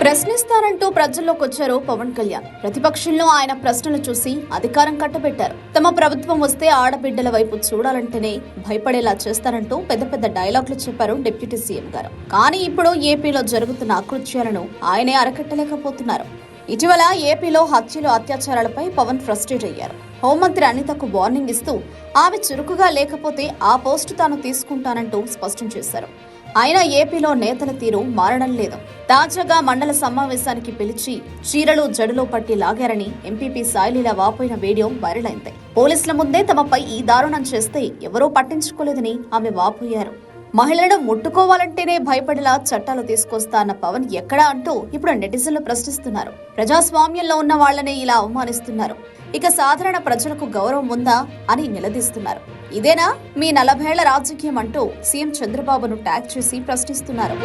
ప్రశ్నిస్తారంటూ ప్రజల్లోకి వచ్చారు పవన్ కళ్యాణ్. ప్రతిపక్షంలో ఆయన ప్రశ్నలు చూసి అధికారం కట్టబెట్టారు. తమ ప్రభుత్వం వస్తే ఆడబిడ్డల వైపు చూడాలంటేనే భయపడేలా చేస్తారంటూ పెద్ద పెద్ద డైలాగులు చెప్పారు డిప్యూటీ సీఎం గారు. కానీ ఇప్పుడు ఏపీలో జరుగుతున్న అకృత్యాలను ఆయనే అరకట్టలేకపోతున్నారు. ఇటీవల ఏపీలో హత్యలు అత్యాచారాలపై పవన్ ఫ్రస్ట్రేట్ అయ్యారు. హోంమంత్రి అనితకు వార్నింగ్ ఇస్తూ ఆమె చురుకుగా లేకపోతే ఆ పోస్టు తాను తీసుకుంటానంటూ స్పష్టం చేశారు. అయినా ఏపీలో నేతల తీరు మారడం లేదు. తాజాగా మండల సమావేశానికి పిలిచి చీరలు జడులో పట్టి లాగారని ఎంపీపీ సాయిలీల వాపోయిన వీడియో వైరల్ అయింది. పోలీసుల ముందే తమపై ఈ దారుణం చేస్తే ఎవరూ పట్టించుకోలేదని ఆమె వాపోయారు. మహిళలను ముట్టుకోవాలంటేనే భయపడేలా చట్టాలు తీసుకొస్తా అన్న పవన్ ఎక్కడా అంటూ ఇప్పుడు నెటిజన్లు ప్రశ్నిస్తున్నారు. ప్రజాస్వామ్యంలో ఉన్న వాళ్ళనే ఇలా అవమానిస్తున్నారు. ఇక సాధారణ ప్రజలకు గౌరవం ఉందా అని నిలదీస్తున్నారు. ఇదేనా మీ నలభేళ్ళ రాజకీయం అంటూ సీఎం చంద్రబాబును ట్యాగ్ చేసి ప్రశ్నిస్తున్నారు.